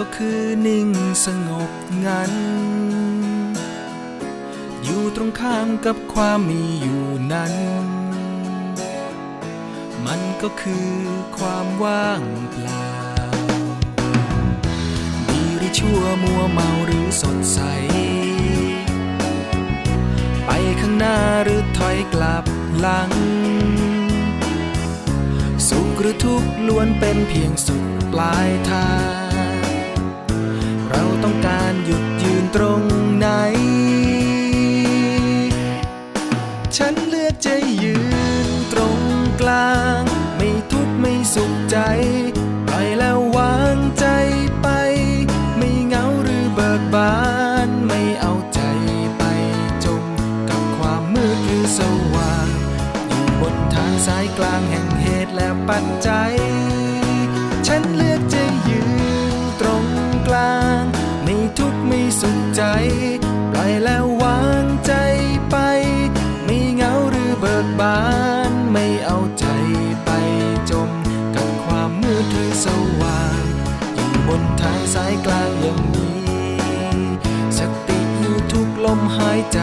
ก็คือนิ่งสงบงัน อยู่ตรงข้ามกับความมีอยู่นั้น มันก็คือความว่างเปล่า ดีหรือชั่วมัวเมาหรือสดใส ไปข้างหน้าหรือถอยกลับหลัง สุขหรือทุกข์ล้วนเป็นเพียงสุดปลายทาง ตรงไหน ฉันเลือกจะยืนตรงกลาง ไม่ทุกข์ไม่สุขใจปล่อยแล้ววางใจไป ไม่เหงาหรือเบิกบาน ไม่เอาใจไปจม กับความมืดหรือสว่าง อยู่บนทางสายกลางแห่งเหตุและปัจจัย ฉันเลือกจะ ว่างอยู่บนทางสายกลางอย่างนี้ สติอยู่ทุกลมหายใจ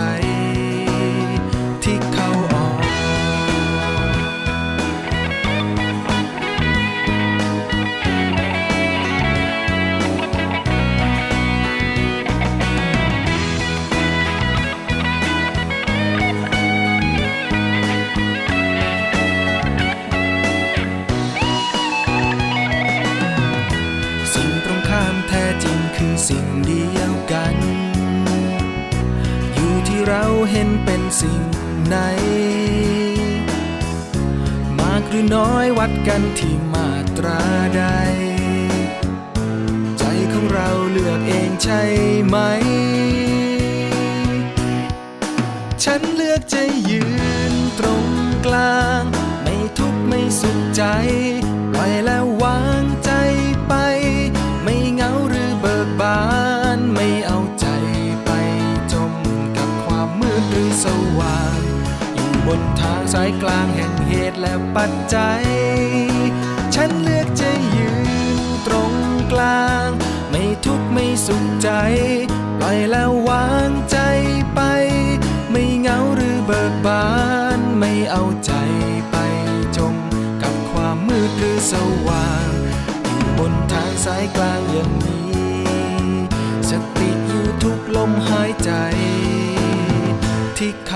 คือสิ่งเดียวกัน อยู่ที่เราเห็นเป็นสิ่งไหน มากหรือน้อยวัดกันที่มาตราใด ใจของเราเลือกเองใช่ไหม ฉันเลือกจะยืน สว่าง อยู่บนทางสายกลางแห่งเหตุและปัจจัย ฉันเลือกจะยืนตรงกลาง ไม่ทุกข์ไม่สุขใจ ปล่อยแล้ววางใจไป ไม่เหงาหรือเบิกบาน ไม่เอาใจไปจม กับความมืดหรือสว่าง อยู่บนทางสายกลางอย่างนี้ สติอยู่ทุกลมหายใจ เข